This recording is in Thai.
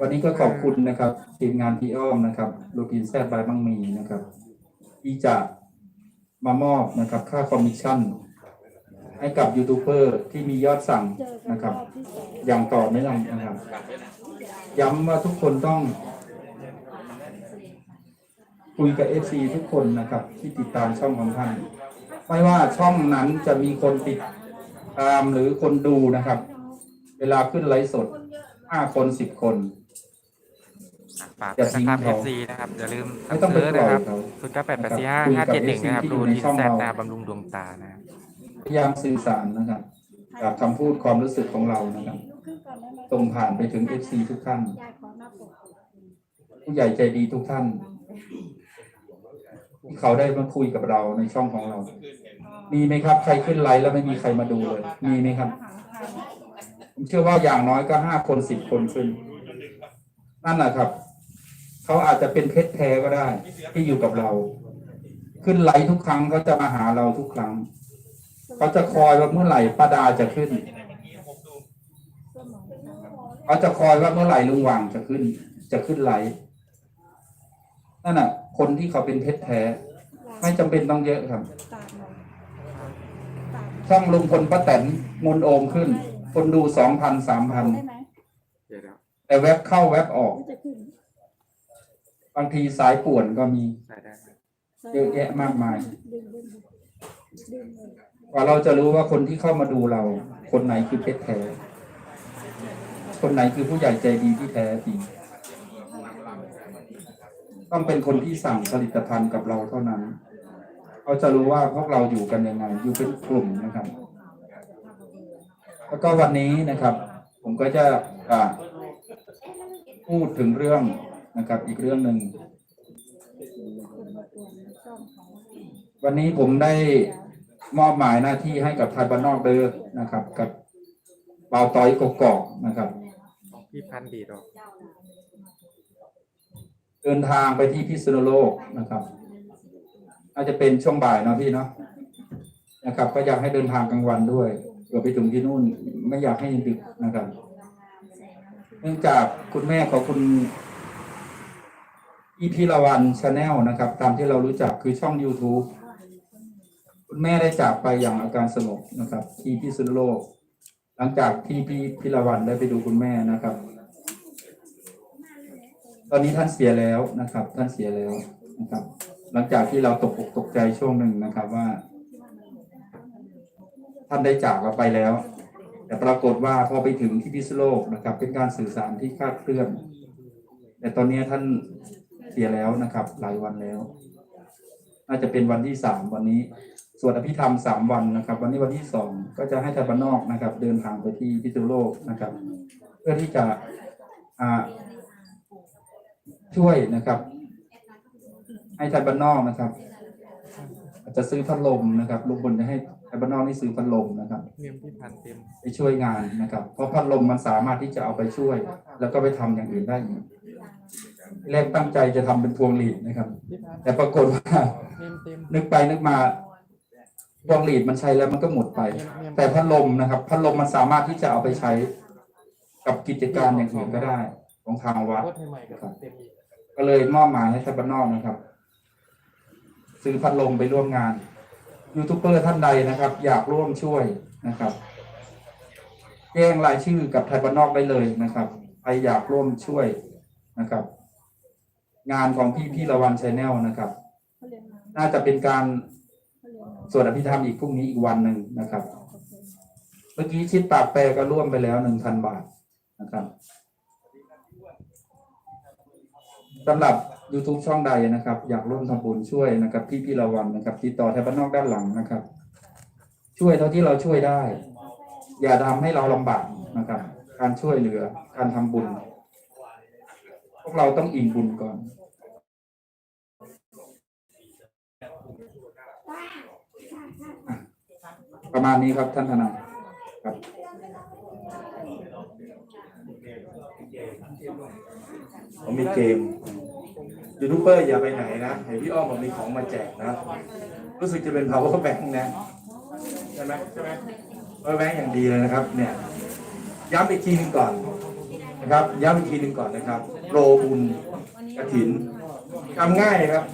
วันนี้ก็ขอบคุณนะครับทีมงานพี่อ้อมนะครับโลกินแซดบายบังมีนะครับ ที่จะมามอบนะครับ ค่าคอมมิชชั่น ให้กับยูทูบเบอร์ที่มียอดสั่งนะครับอบที่สองอย่างต่อเนื่องนะครับ ย้ำว่าทุกคนต้อง คุยกับเอฟซีทุกคนนะครับ ที่ติดตามช่องของท่าน ไม่ว่าช่องนั้นจะมีคนติดตามหรือคนดูนะครับ เวลาขึ้นไลฟ์สด ห้าคนสิบคน ฝากอย่าด้วยนะครับทิ้งเขา FC นะครับอย่าลืมไม่ต้องไปซื้อนะครับปล่อยเขาศูนย์เก้าแปดแปดสี่ห้าคุยห้ากับเจ็ดหนึ่ง FC นะครับที่ดูอยู่ในทีช่องแซดเรานะบำรุงดวงตานะครับ พยายามสื่อสารนะครับจากคำพูดความรู้สึกของเรานะครับลุกขึ้นก่อนได้ไหมตรงผ่านไปถึงเอฟซีทุกท่าน ยายขอหน้าปกผู้ใหญ่ใจดีทุกท่าน ที่เขาได้มาคุยกับเราในช่องของเรา มีไหมครับ ใครขึ้นไลฟ์แล้วไม่มีใครมาดูเลย มีไหมครับผม เชื่อว่าอย่างน้อยก็ห้าคนสิบคนขึ้น นั่นแหละครับ เขาอาจจะเป็นเพชรแท้ก็ได้ ที่อยู่กับเรา ขึ้นไหลทุกครั้งเขาจะมาหาเราทุกครั้งเขาจะคอยว่าเมื่อไหร่ป้าดาจะขึ้นเขาจะคอยว่าเมื่อไหร่ลุงหว่างจะขึ้น จะขึ้นไหลนั่นน่ะ คนที่เขาเป็นเพชรแท้ ไม่จำเป็นต้องเยอะครับตามมาตามช่องลุงพลป้าแตนมนโอมขึ้น คนดูสองพันสามพันได้ไหมเดี๋ยวเดี๋ยวแต่เว็บเข้าเว็บออกที่จะขึ้นบางทีสายป่วนก็มี ได้ได้ครับเยอะแยะมากมายดึงดึงดึงเลยกว่าเราจะรู้ว่าคนที่เข้ามาดูเรา คนไหนคือเพชรแท้ คนไหนคือผู้ใหญ่ใจดีที่แท้จริง ต้องเป็นคนที่สั่งผลิตภัณฑ์กับเราเท่านั้น เขาจะรู้ว่าพวกเราอยู่กันยังไง อยู่เป็นกลุ่มนะครับ แล้วก็วันนี้นะครับ ผมก็จะอ่าพูดถึงเรื่องนะครับ อีกเรื่องหนึ่งมีคนมาตรวจในช่องของวันนี้ผมได้มอบหมายหน้าที่ให้กับไทยบ้านนอกเดิมนะครับ กับเบาวต้อยกกอกนะครับของพี่พันธุ์ดีดอกเดินทางไปที่พิษณุโลกนะครับน่าจะเป็นช่วงบ่ายเนาะพี่เนาะนะครับ ก็อยากให้เดินทางกลางวันด้วย เผื่อไปถึงที่นู่นไม่อยากให้ดึกนะครับ เนื่องจากคุณแม่ของคุณอีพีละวันชาแนลนะครับ ตามที่เรารู้จักคือช่อง YouTube คุณแม่ได้จากไปอย่างอาการสงบนะครับ ที่พิษณุโลก หลังจากที่พี่พิละวันได้ไปดูคุณแม่นะครับ ตอนนี้ท่านเสียแล้วนะครับ ท่านเสียแล้วนะครับ หลังจากที่เราตกอกตกใจช่วงหนึ่งนะครับว่า ท่านได้จากเราไปแล้ว แต่ปรากฏว่าพอไปถึงที่พิษโลกนะครับ เป็นการสื่อสารที่คลาดเคลื่อน แต่ตอนนี้ท่านเสียแล้วนะครับ หลายวันแล้ว น่าจะเป็นวันที่สามวันนี้สวดอภิธรรมสามวันนะครับ วันนี้วันที่สองก็จะให้ทายบ้านนอกนะครับ เดินทางไปที่พิษโลกนะครับ เพื่อที่จะอ่าช่วยนะครับ ให้ไทยบ้านนอกนะครับ อาจจะซื้อพัดลมนะครับลุงพลจะให้ บ้านนอกนี่ซื้อพัดลมนะครับเมียมพี่พันธุ์เต็มไปช่วยงานนะครับ เพราะพัดลมมันสามารถที่จะเอาไปช่วย แล้วก็ไปทำอย่างอื่นได้อีกแรกตั้งใจจะทำเป็นพวงหลีดนะครับพี่พันธุ์แต่ปรากฏว่าเมียมเต็มนึกไปนึกมาพวงหลีดมันใช้แล้วมันก็หมดไปเมียมเมียมแต่พัดลมนะครับพัดลมมันสามารถที่จะเอาไปใช้กับกิจการอย่างอื่นก็ได้ ของทางวัดโคตรใหม่ๆกับเต็มอีกก็เลยมอบหมายให้ทับบ้านนอกนะครับ ซื้อพัดลมไปร่วมงาน ยูทูบเบอร์ท่านใดนะครับ อยากร่วมช่วยนะครับแจ้งรายชื่อกับไทยบ้านนอกได้เลยนะครับใครอยากร่วมช่วยนะครับ งานของพี่พี่ละวันชาแนลนะครับ น่าจะเป็นการสวดอภิธรรมอีกพรุ่งนี้อีกวันหนึ่งนะครับ เมื่อกี้ชิดปากแปรก็ร่วมไปแล้วหนึ่งพันบาทนะครับสำหรับ YouTube ช่องใดนะครับ อยากร่วมทำบุญช่วยนะครับ พี่พี่ละวันนะครับติดต่อแทบ้านนอกด้านหลังนะครับ ช่วยเท่าที่เราช่วยได้ อย่าทำให้เราลำบากนะครับ การช่วยเหลือการทำบุญ พวกเราต้องอิ่มบุญก่อนประมาณนี้ครับท่านทนายครับผมมีเกม ยูทูบเบอร์อย่าไปไหนนะเห็นพี่อ้อมบอกมีของมาแจกนะ รู้สึกจะเป็น power bank นะใช่ไหมใช่ไหม power bank อย่างดีเลยนะครับ เนี่ย ย้ำอีกทีหนึ่งก่อนนะครับ ย้ำอีกทีหนึ่งก่อนนะครับ โปรบุญกระถินทำง่ายครับ